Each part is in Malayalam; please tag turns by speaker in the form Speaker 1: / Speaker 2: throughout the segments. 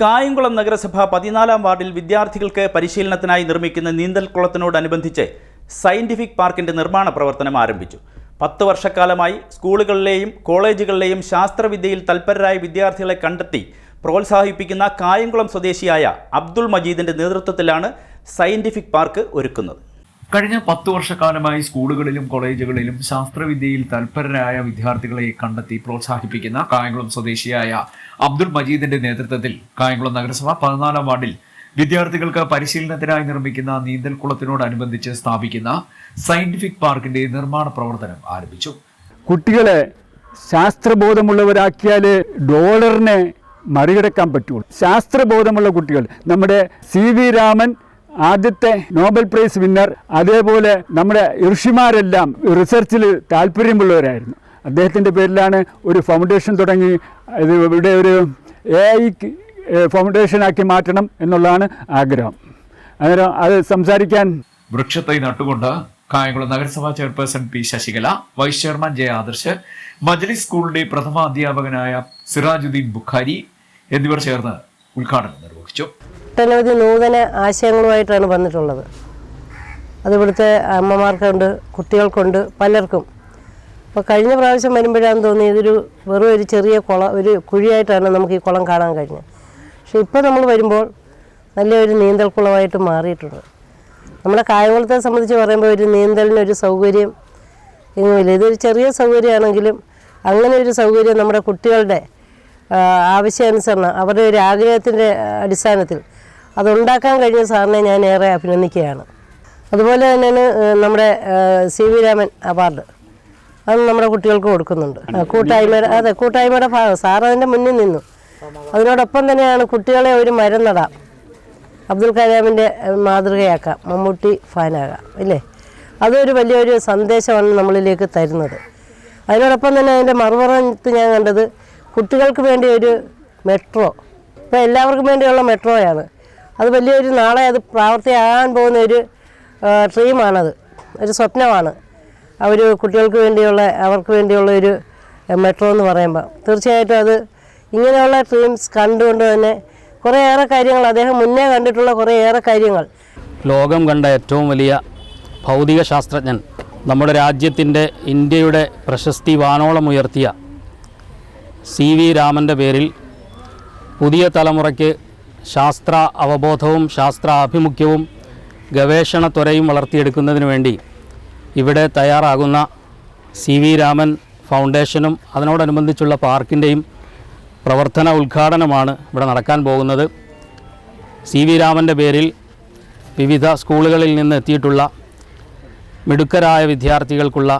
Speaker 1: കായംകുളം നഗരസഭ പതിനാലാം വാർഡിൽ വിദ്യാർത്ഥികൾക്ക് പരിശീലനത്തിനായി നിർമ്മിക്കുന്ന നീന്തൽക്കുളത്തിനോടനുബന്ധിച്ച് സയന്റിഫിക് പാർക്കിന്റെ നിർമ്മാണ പ്രവർത്തനം ആരംഭിച്ചു. പത്ത് വർഷക്കാലമായി സ്കൂളുകളിലെയും കോളേജുകളിലെയും ശാസ്ത്രവിദ്യയിൽ തൽപരരായ വിദ്യാർത്ഥികളെ കണ്ടെത്തി പ്രോത്സാഹിപ്പിക്കുന്ന കായംകുളം സ്വദേശിയായ അബ്ദുൾ മജീദിന്റെ നേതൃത്വത്തിലാണ് സയന്റിഫിക് പാർക്ക് ഒരുക്കുന്നത്.
Speaker 2: കഴിഞ്ഞ പത്തു വർഷക്കാലമായി സ്കൂളുകളിലും കോളേജുകളിലും ശാസ്ത്രവിദ്യയിൽ തൽപരരായ വിദ്യാർത്ഥികളെ കണ്ടെത്തി പ്രോത്സാഹിപ്പിക്കുന്ന കായംകുളം സ്വദേശിയായ അബ്ദുൾ മജീദിന്റെ നേതൃത്വത്തിൽ കായംകുളം നഗരസഭ പതിനാലാം വാർഡിൽ വിദ്യാർത്ഥികൾക്ക് പരിശീലനത്തിനായി നിർമ്മിക്കുന്ന നീന്തൽക്കുളത്തിനോടനുബന്ധിച്ച് സ്ഥാപിക്കുന്ന സയന്റിഫിക് പാർക്കിന്റെ നിർമ്മാണ പ്രവർത്തനം ആരംഭിച്ചു.
Speaker 3: കുട്ടികളെ ശാസ്ത്രബോധമുള്ളവരാക്കിയാൽ ഡോളറിനെ മറികടക്കാൻ പറ്റുള്ളൂ. ശാസ്ത്രബോധമുള്ള കുട്ടികൾ. നമ്മുടെ സി വി രാമൻ ആദ്യത്തെ നോബൽ പ്രൈസ് വിന്നർ അതേപോലെ നമ്മുടെ ഋഷിമാരെല്ലാം റിസർച്ചിൽ താല്പര്യമുള്ളവരായിരുന്നു. അദ്ദേഹത്തിന്റെ പേരിലാണ് ഒരു ഫൗണ്ടേഷൻ തുടങ്ങി. ഇത് ഇവിടെ ഒരു എ ഐ ഫൗണ്ടേഷനാക്കി മാറ്റണം എന്നുള്ളതാണ് ആഗ്രഹം. അന്നേരം അത് സംസാരിക്കാൻ
Speaker 2: വൃക്ഷത്തൈ നട്ടുകൊണ്ട് കായംകുളം നഗരസഭാ chairperson P Sasikala vice chairman J Adarsh Majlis സ്കൂളിന്റെ പ്രഥമ അധ്യാപകനായ സിറാജുദ്ദീൻ ബുഖാരി എന്നിവർ ചേർന്ന് ഉദ്ഘാടനം നിർവഹിച്ചു.
Speaker 4: ഒട്ടനവധി നൂതന ആശയങ്ങളുമായിട്ടാണ് വന്നിട്ടുള്ളത്. അത് ഇവിടുത്തെ അമ്മമാർക്കുണ്ട് കുട്ടികൾക്കുണ്ട് പലർക്കും. അപ്പോൾ കഴിഞ്ഞ പ്രാവശ്യം വരുമ്പോഴാണ് തോന്നി ഇതൊരു വെറും ഒരു ചെറിയ കുളം ഒരു കുഴിയായിട്ടാണ് നമുക്ക് ഈ കുളം കാണാൻ കഴിഞ്ഞത്. പക്ഷേ ഇപ്പോൾ നമ്മൾ വരുമ്പോൾ നല്ലൊരു നീന്തൽ കുളമായിട്ട് മാറിയിട്ടുണ്ട്. നമ്മുടെ കായംകുളത്തെ സംബന്ധിച്ച് പറയുമ്പോൾ ഒരു നീന്തലിനൊരു സൗകര്യം എങ്ങുമില്ല ഇതൊരു ചെറിയ സൗകര്യമാണെങ്കിലും അങ്ങനെ ഒരു സൗകര്യം നമ്മുടെ കുട്ടികളുടെ ആവശ്യാനുസരണം അവരുടെ ഒരു ആഗ്രഹത്തിന്റെ അടിസ്ഥാനത്തിൽ അതുണ്ടാക്കാൻ കഴിഞ്ഞ സാറിനെ ഞാൻ ഏറെ അഭിനന്ദിക്കുകയാണ്. അതുപോലെ തന്നെയാണ് നമ്മുടെ സി വി രാമൻ അവാർഡ് അത് നമ്മുടെ കുട്ടികൾക്ക് കൊടുക്കുന്നുണ്ട്. കൂട്ടായ്മയുടെ അതെ കൂട്ടായ്മയുടെ ഭാഗം സാർ അതിന്റെ മുന്നിൽ നിന്നു. അതിനോടൊപ്പം തന്നെയാണ് കുട്ടികളെ ഒരു മരം നടാം. അബ്ദുൽ കലാമിന്റെ മാതൃകയാക്കാം മമ്മൂട്ടി ഫാനാകാം ഇല്ലേ? അതൊരു വലിയൊരു സന്ദേശമാണ് നമ്മളിലേക്ക് തരുന്നത്. അതിനോടൊപ്പം തന്നെ അതിന്റെ മറുപറത്ത് ഞാൻ കണ്ടത് കുട്ടികൾക്ക് വേണ്ടി ഒരു മെട്രോ. ഇപ്പോൾ എല്ലാവർക്കും വേണ്ടിയുള്ള മെട്രോയാണ്. അത് വലിയൊരു നാളെ അത് പ്രാവർത്തിയാകാൻ പോകുന്ന ഒരു ഡ്രീമാണത്. ഒരു സ്വപ്നമാണ്. അവർ കുട്ടികൾക്ക് വേണ്ടിയുള്ള അവർക്ക് വേണ്ടിയുള്ള ഒരു മെട്രോ എന്ന് പറയുമ്പോൾ തീർച്ചയായിട്ടും അത് ഇങ്ങനെയുള്ള ഡ്രീംസ് കണ്ടുകൊണ്ട് തന്നെ കുറേയേറെ കാര്യങ്ങൾ അദ്ദേഹം മുന്നേ കണ്ടിട്ടുള്ള കുറേയേറെ കാര്യങ്ങൾ.
Speaker 5: ലോകം കണ്ട ഏറ്റവും വലിയ ഭൗതിക ശാസ്ത്രജ്ഞൻ നമ്മുടെ രാജ്യത്തിന്റെ ഇന്ത്യയുടെ പ്രശസ്തി വാനോളം ഉയർത്തിയ സി വി രാമന്റെ പേരിൽ പുതിയ തലമുറയ്ക്ക് ശാസ്ത്ര അവബോധവും ശാസ്ത്ര ആഭിമുഖ്യവും ഗവേഷണ ത്വരയും വളർത്തിയെടുക്കുന്നതിന് വേണ്ടി ഇവിടെ തയ്യാറാകുന്ന സി വി രാമൻ ഫൗണ്ടേഷനും അതിനോടനുബന്ധിച്ചുള്ള പാർക്കിന്റെയും പ്രവർത്തന ഉദ്ഘാടനമാണ് ഇവിടെ നടക്കാൻ പോകുന്നത്. സി വി രാമന്റെ പേരിൽ വിവിധ സ്കൂളുകളിൽ നിന്ന് എത്തിയിട്ടുള്ള മിടുക്കരായ വിദ്യാർത്ഥികൾക്കുള്ള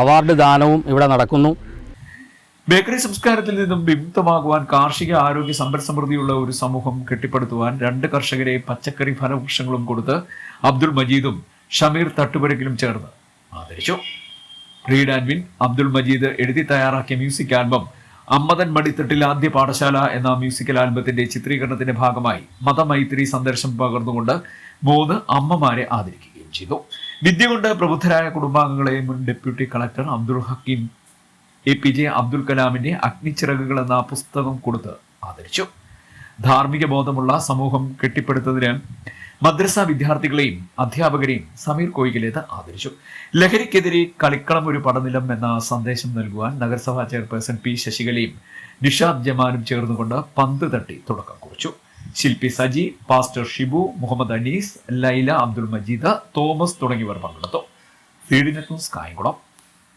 Speaker 5: അവാർഡ് ദാനവും ഇവിടെ നടക്കുന്നു.
Speaker 2: ബേക്കറി സംസ്കാരത്തിൽ നിന്നും വിമുക്തമാകുവാൻ കാർഷിക ആരോഗ്യ സമ്പൽ സമൃദ്ധിയുള്ള ഒരു സമൂഹം കെട്ടിപ്പടുത്തുവാൻ രണ്ട് കർഷകരെ പച്ചക്കറി ഫലവൃക്ഷങ്ങളും കൊടുത്ത് അബ്ദുൾ മജീദും ഷമീർ തട്ടുപുരക്കിലും ചേർന്ന് ആദരിച്ചു. Read and win Abdul Majeed എഴുതി തയ്യാറാക്കിയ മ്യൂസിക് ആൽബം അമ്മതൻ മടിത്തട്ടിൽ ആദ്യ പാഠശാല എന്ന മ്യൂസിക്കൽ ആൽബത്തിന്റെ ചിത്രീകരണത്തിന്റെ ഭാഗമായി മതമൈത്രി സന്ദർശം പകർന്നുകൊണ്ട് മൂന്ന് അമ്മമാരെ ആദരിക്കുകയും ചെയ്തു. വിദ്യ കൊണ്ട് പ്രബുദ്ധരായ കുടുംബാംഗങ്ങളെ മുൻ deputy collector Abdul Hakeem A P J Abdul കലാമിന്റെ അഗ്നിച്ചിറകുകൾ എന്ന പുസ്തകം കൊടുത്ത് ആദരിച്ചു. ധാർമ്മിക ബോധമുള്ള സമൂഹം കെട്ടിപ്പടുത്തതിന് മദ്രസ വിദ്യാർത്ഥികളെയും അധ്യാപകരെയും സമീർ കോയിക്കലേത് ആദരിച്ചു. ലഹരിക്കെതിരെ കളിക്കളം ഒരു പടനിലം എന്ന സന്ദേശം നൽകുവാൻ നഗരസഭാ ചെയർപേഴ്സൺ പി ശശികലയും നിഷാദ് ജമാനും ചേർന്നുകൊണ്ട് പന്ത് തട്ടി തുടക്കം കുറിച്ചു. ശില്പി സജി പാസ്റ്റർ ഷിബു മുഹമ്മദ് അനീസ് ലൈല അബ്ദുൾ മജീദ് തോമസ് തുടങ്ങിയവർ പങ്കെടുത്തു. ഫീഡിനെത്തും കായംകുളം.